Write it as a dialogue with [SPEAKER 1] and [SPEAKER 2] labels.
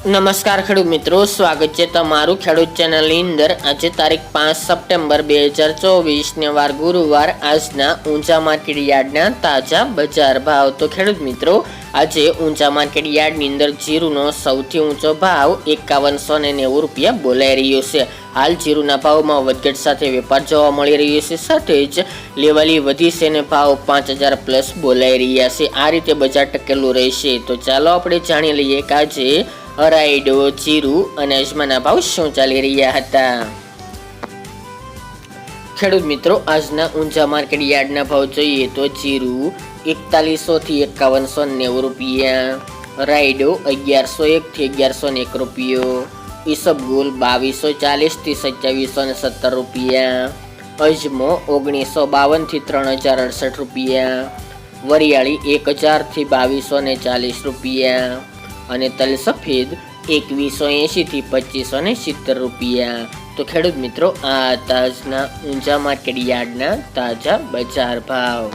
[SPEAKER 1] નમસ્કાર ખેડૂત મિત્રો, સ્વાગત છે તમારું ખેડૂત ચેનલની અંદર. આજે તારીખ પાંચ સપ્ટેમ્બર બે હજાર ચોવીસને વાર ગુરુવાર. આજના ઊંચા માર્કેટ યાર્ડના તાજા બજાર ભાવ. તો ખેડૂત મિત્રો, આજે ઊંચા માર્કેટ યાર્ડની અંદર જીરુનો સૌથી ઊંચો ભાવ એકાવનસો ને નેવું રૂપિયા બોલાઈ રહ્યો છે. હાલ જીરુના ભાવમાં વધઘટ સાથે વેપાર જોવા મળી રહ્યો છે. સાથે જ લેવાલી વધી છે ને ભાવ પાંચ હજાર પ્લસ બોલાઈ રહ્યા છે. આ રીતે બજાર ટકેલું રહેશે. તો ચાલો આપણે જાણી લઈએ કે આજે હરાઈડો જીરું અને અજમાના ભાવ શું ચાલી રહ્યા હતા? ખેડૂત મિત્રો, આજના ઊંચા માર્કેટ યાર્ડના ભાવ જોઈએ તો જીરું એકતાલીસો થી એકાવનસો નેવું રૂપિયા રાઈડો અગિયારસો એક થી અગિયારસો એક રૂપિયો ઈસબગુલ બાવીસો ચાલીસથી સત્યાવીસો ને સત્તર રૂપિયા, અજમો ઓગણીસો બાવનથી ત્રણ હજાર અડસઠ રૂપિયા, વરિયાળી એક હજારથી બાવીસો ને ચાલીસ રૂપિયા અને તલ સફેદ એકવીસો એંશી થી પચીસો ને સિત્તેર રૂપિયા. તો ખેડૂત મિત્રો, આ તાજના ઊંચા માર્કેટ યાર્ડના તાજા બજાર ભાવ.